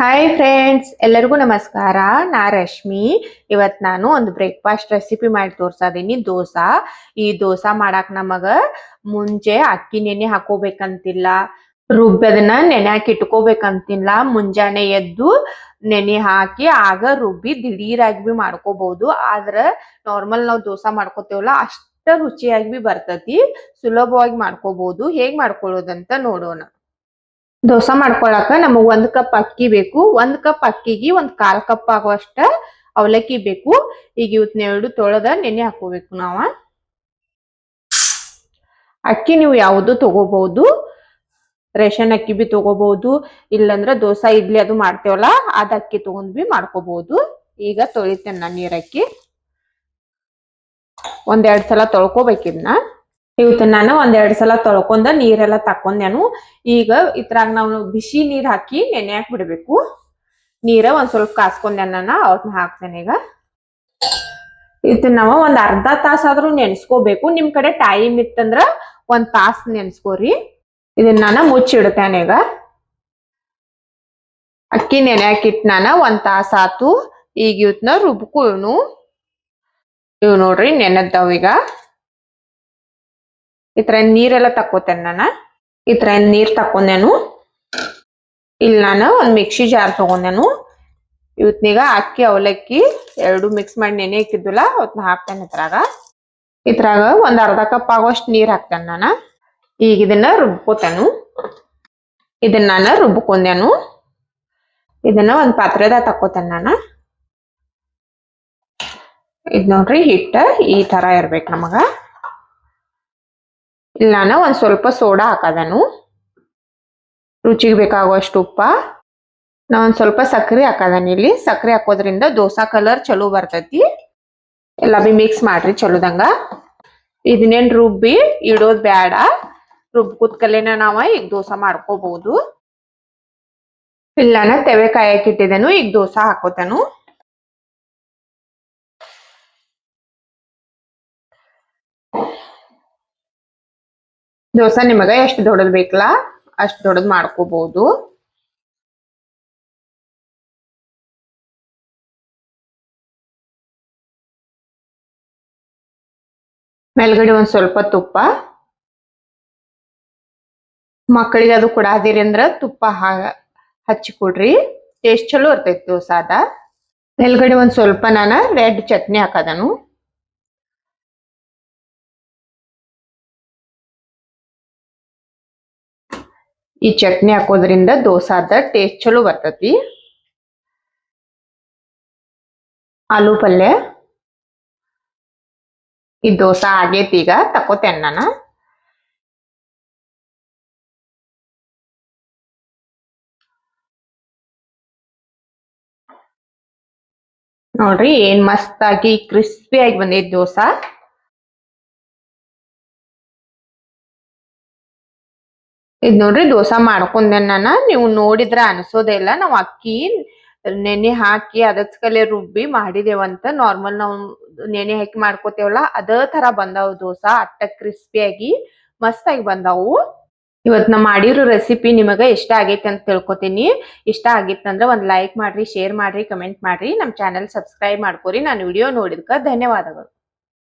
Hi friends ಎಲ್ಲರಿಗೂ ನಮಸ್ಕಾರ. ನಾ ರಶ್ಮಿ. ಇವತ್ ನಾನು ಒಂದು ಬ್ರೇಕ್ಫಾಸ್ಟ್ ರೆಸಿಪಿ ಮಾಡಿ ತೋರ್ಸದೀನಿ ದೋಸಾ. ಈ ದೋಸಾ ಮಾಡಾಕ್ ನಮಗ ಮುಂಚೆ ಅಕ್ಕಿ ನೆನೆ ಹಾಕೋಬೇಕಂತಿಲ್ಲ. ರುಬ್ಬಿ ಅದನ್ನ ನೆನೆ ಹಾಕಿ ಇಟ್ಕೋಬೇಕಂತಿಲ್ಲ. ಮುಂಜಾನೆ ಎದ್ದು ನೆನೆ ಹಾಕಿ ಆಗ ರುಬ್ಬಿ ದಿಢೀರಾಗಿ ಬಿ ಮಾಡ್ಕೋಬಹುದು. ಆದ್ರ ನಾರ್ಮಲ್ ನಾವು ದೋಸಾ ಮಾಡ್ಕೋತೇವಲ್ಲ, ಅಷ್ಟ ರುಚಿಯಾಗಿ ಬಿ ಬರ್ತತಿ. ಸುಲಭವಾಗಿ ಮಾಡ್ಕೋಬಹುದು. ಹೇಗ್ ಮಾಡ್ಕೊಳ್ಳೋದಂತ ನೋಡೋಣ. ದೋಸಾ ಮಾಡ್ಕೊಳಕ ನಮಗ್ ಒಂದ್ ಕಪ್ ಅಕ್ಕಿ ಬೇಕು, ಒಂದ್ ಕಪ್ ಅಕ್ಕಿಗೆ ಒಂದ್ ಕಾಲ್ ಕಪ್ ಆಗುವಷ್ಟ ಅವಲಕ್ಕಿ ಬೇಕು. ಈಗ ಇವತ್ನ ಎರಡು ತೊಳೆದ ನೆನೆ ಹಾಕೋಬೇಕು ನಾವ. ಅಕ್ಕಿ ನೀವು ಯಾವುದು ತಗೋಬಹುದು. ರೇಷನ್ ಅಕ್ಕಿ ಬಿ ತಗೋಬಹುದು, ಇಲ್ಲಂದ್ರ ದೋಸಾ, ಇಡ್ಲಿ ಅದು ಮಾಡ್ತೇವಲ್ಲ, ಅದ ಅಕ್ಕಿ ತಗೊಂಡ್ ಬಿ ಮಾಡ್ಕೋಬಹುದು. ಈಗ ತೊಳಿತೇನೆ ನಾನು ನೀರಕ್ಕಿ ಒಂದೆರಡ್ ಸಲ ತೊಳ್ಕೊಬೇಕಿದ್ನ ಇವತ್ತು ನಾನು ಒಂದೆರಡು ಸಲ ತೊಳ್ಕೊಂಡ ನೀರೆಲ್ಲ ನಾನು. ಈಗ ಇದ್ರಾಗ ನಾವು ಬಿಸಿ ನೀರ್ ಹಾಕಿ ನೆನೆ ಬಿಡಬೇಕು ನೀರ ಒಂದ್ ಸ್ವಲ್ಪ ಕಾಸ್ಕೊಂಡೆ ನಾನು ಅವ್ರನ್ನ ಹಾಕ್ತೇನೆ ಈಗ. ಇದು ನಾವು ಒಂದ್ ಅರ್ಧ ತಾಸ ಆದ್ರೂ ನೆನ್ಸ್ಕೋಬೇಕು. ನಿಮ್ ಕಡೆ ಟೈಮ್ ಇತ್ತಂದ್ರ ಒಂದ್ ತಾಸ್ ನೆನ್ಸ್ಕೋರಿ. ಇದನ್ನ ನಾನು ಮುಚ್ಚಿಡ್ತೇನೆ ಈಗ. ಅಕ್ಕಿ ನೆನೆ ಹಾಕಿಟ್ಟು ನಾನ ಒಂದ್ ತಾಸ ಆತು. ಈಗ ಇವತ್ನ ರುಬ್ಕು ಇವನು ಇವ್ ನೋಡ್ರಿ ನೆನದ್ದಾವ ಈಗ. ಈ ತರ ನೀರೆಲ್ಲ ತಕ್ಕೋತೇನೆ ನಾನು. ಈ ತರ ನೀರ್ ತಕೊಂಡೆನು ಇಲ್ಲಿ ನಾನು ಒಂದು ಮಿಕ್ಸಿ ಜಾರ್ ತಗೊಂಡೆನು. ಇವತ್ನೀಗ ಅಕ್ಕಿ, ಅವಲಕ್ಕಿ ಎರಡು ಮಿಕ್ಸ್ ಮಾಡಿ ನೆನೆ ಹಾಕಿದ್ವಲ್ಲ ಅವತ್ನ ಹಾಕ್ತೇನೆ ಇದ್ರಾಗ. ಇದ್ರಾಗ ಒಂದು ಅರ್ಧ ಕಪ್ ಆಗೋಷ್ಟು ನೀರು ಹಾಕ್ತೇನೆ ನಾನು. ಈಗ ಇದನ್ನ ರುಬ್ಕೋತೇನು. ಇದನ್ನ ನಾನು ರುಬ್ಕೊಂಡೆನು. ಇದನ್ನ ಒಂದು ಪಾತ್ರೆದಾಗ ತಕ್ಕೋತೇನೆ ನಾನು. ಇದು ನೋಡ್ರಿ ಹಿಟ್ಟ ಈ ತರ ಇರ್ಬೇಕು ನಮಗ. ಇಲ್ಲಿ ಒಂದು ಸ್ವಲ್ಪ ಸೋಡಾ ಹಾಕದನು. ರುಚಿಗೆ ಬೇಕಾಗುವಷ್ಟು ಉಪ್ಪ. ನಾ ಒಂದು ಸ್ವಲ್ಪ ಸಕ್ಕರೆ ಹಾಕದನಿ ಇಲ್ಲಿ. ಸಕ್ಕರೆ ಹಾಕೋದ್ರಿಂದ ದೋಸಾ ಕಲರ್ ಚಲೋ ಬರ್ತೈತಿ. ಎಲ್ಲ ಬಿ ಮಿಕ್ಸ್ ಮಾಡ್ರಿ ಚಲೋದಂಗ. ಇದನ್ನೇನು ರುಬ್ಬಿ ಇಡೋದು ಬೇಡ ರುಬ್ ಕೂತ್ಕಲೇನ ನಾವು ಈಗ ದೋಸಾ ಮಾಡ್ಕೋಬಹುದು ಇಲ್ಲ ನಾ ತೆವೆ ಕಾಯಕ್ ಇಟ್ಟಿದ್ದೇನು ಈಗ ದೋಸಾ ಹಾಕೋತೇನು. ದೋಸಾ ನಿಮಗ ಎಷ್ಟು ದೊಡ್ಡದ್ ಬೇಕಲ್ಲ ಅಷ್ಟು ದೊಡ್ಡದು ಮಾಡ್ಕೋಬಹುದು ಮೇಲ್ಗಡೆ ಒಂದ್ ಸ್ವಲ್ಪ ತುಪ್ಪ. ಮಕ್ಕಳಿಗೆ ಅದು ಕೊಡಾದಿರಿ ಅಂದ್ರ ತುಪ್ಪ ಹಚ್ಚಿ ಕೊಡ್ರಿ. ಟೇಸ್ಟ್ ಚಲೋ ಇರ್ತೈತಿ ದೋಸಾದ. ಮೇಲ್ಗಡೆ ಒಂದ್ ಸ್ವಲ್ಪ ನಾನು ರೆಡ್ ಚಟ್ನಿ ಹಾಕದನು. ಈ ಚಟ್ನಿ ಹಾಕೋದ್ರಿಂದ ದೋಸಾದ ಟೇಸ್ಟ್ ಚಲೋ ಬರ್ತತಿ ಆಲೂ ಪಲ್ಯ ಈ ದೋಸಾ ಆಗೇತಿ ಈಗ ತಕೋತೇನೆ ನಾನು ನೋಡ್ರಿ ಏನ್ ಮಸ್ತ್ ಆಗಿ ಕ್ರಿಸ್ಪಿ ಆಗಿ ಬಂದೈತಿ ದೋಸಾ ಇದ್ ನೋಡ್ರಿ ದೋಸಾ ಮಾಡ್ಕೊಂಡೆ ನಾನು. ನೀವು ನೋಡಿದ್ರ ಅನ್ಸೋದೇ ಇಲ್ಲ. ನಾವ್ ಅಕ್ಕಿ, ನೆನೆ ಹಾಕಿ ಅದಕ್ಕಲೆ ರುಬ್ಬಿ ಮಾಡಿದೇವಂತ ನಾರ್ಮಲ್ ನಾವು ನೆನೆ ಹಾಕಿ ಮಾಡ್ಕೋತೇವಲ್ಲ, ಅದೇ ತರ ಬಂದಾವು ದೋಸಾ. ಅಟ್ಟ ಕ್ರಿಸ್ಪಿಯಾಗಿ ಮಸ್ತ್ ಆಗಿ ಬಂದಾವು. ಇವತ್ ನಾ ಮಾಡಿರೋ ರೆಸಿಪಿ ನಿಮಗ ಇಷ್ಟ ಆಗೈತೆ ಅಂತ ತಿಳ್ಕೊತೀನಿ. ಇಷ್ಟ ಆಗಿತ್ತಂದ್ರೆ ಒಂದ್ ಲೈಕ್ ಮಾಡ್ರಿ ಶೇರ್ ಮಾಡ್ರಿ ಕಮೆಂಟ್ ಮಾಡ್ರಿ. ನಮ್ ಚಾನೆಲ್ ಸಬ್ಸ್ಕ್ರೈಬ್ ಮಾಡ್ಕೊರಿ. ನಾನು ವಿಡಿಯೋ ನೋಡಿದ್ಕ ಧನ್ಯವಾದಗಳು.